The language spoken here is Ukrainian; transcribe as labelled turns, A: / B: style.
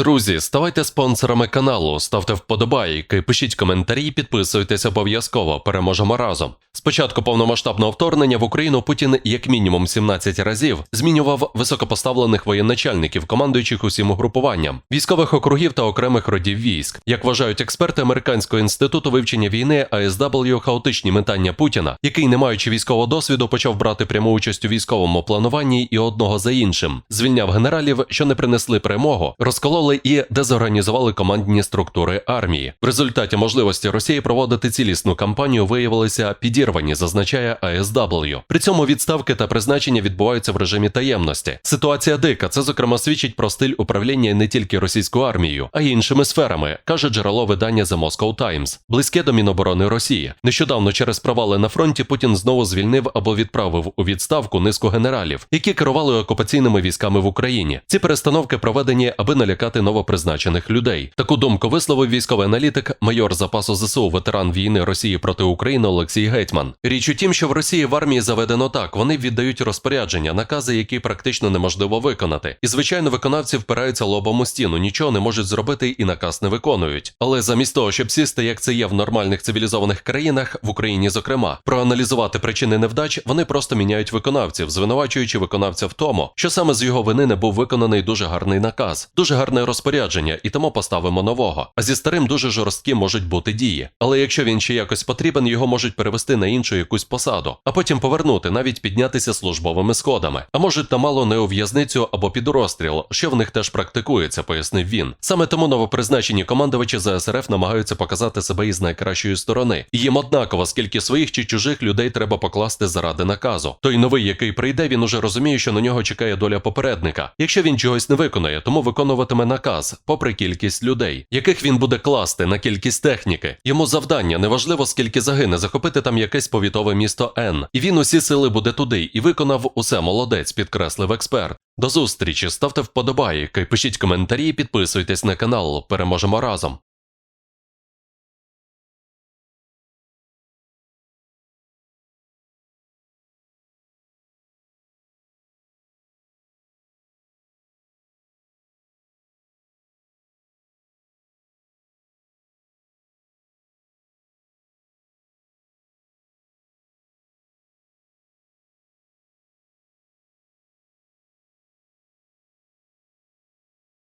A: Друзі, ставайте спонсорами каналу, ставте вподобайки, пишіть коментарі, підписуйтесь обов'язково. Переможемо разом. Спочатку повномасштабного вторгнення в Україну Путін як мінімум 17 разів змінював високопоставлених воєначальників, командуючих усім угрупуванням, військових округів та окремих родів військ. Як вважають експерти Американського інституту вивчення війни ASW, хаотичні метання Путіна, який, не маючи військового досвіду, почав брати пряму участь у військовому плануванні і одного за іншим, звільняв генералів, що не принесли перемогу, розкололи і дезорганізували командні структури армії. В результаті можливості Росії проводити цілісну кампанію виявилися підірвані, зазначає ASW. При цьому відставки та призначення відбуваються в режимі таємності. Ситуація дика. Це зокрема свідчить про стиль управління не тільки російською армією, а й іншими сферами, каже джерело видання The Moscow Times, близьке до Міноборони Росії. Нещодавно через провали на фронті Путін знову звільнив або відправив у відставку низку генералів, які керували окупаційними військами в Україні. Ці перестановки проведені, аби налякати новопризначених людей. Таку думку висловив військовий аналітик, майор запасу ЗСУ, ветеран війни Росії проти України Олексій Гетьман. Річ у тім, що в Росії в армії заведено так: вони віддають розпорядження, накази, які практично неможливо виконати. І звичайно, виконавці впираються лобом у стіну, нічого не можуть зробити і наказ не виконують. Але замість того, щоб сісти, як це є в нормальних цивілізованих країнах, в Україні, зокрема, проаналізувати причини невдач, вони просто міняють виконавців, звинувачуючи виконавця в тому, що саме з його вини не був виконаний дуже гарний наказ, дуже гарне розпорядження, і тому поставимо нового. А зі старим дуже жорсткі можуть бути дії. Але якщо він ще якось потрібен, його можуть перевести на іншу якусь посаду, а потім повернути, навіть піднятися службовими сходами. А можуть та мало не у в'язницю або під розстріл, що в них теж практикується, пояснив він. Саме тому новопризначені командувачі ЗСРФ намагаються показати себе із найкращої сторони. Їм однаково, скільки своїх чи чужих людей треба покласти заради наказу. Той новий, який прийде, він уже розуміє, що на нього чекає доля попередника. Якщо він чогось не виконає, тому виконуватиме наказ, попри кількість людей, яких він буде класти на кількість техніки. Йому завдання неважливо, скільки загине, захопити там якесь повітове місто Н. І він усі сили буде туди і виконав усе молодець, підкреслив експерт. До зустрічі, ставте вподобайки, пишіть коментарі, підписуйтесь на канал. Переможемо разом.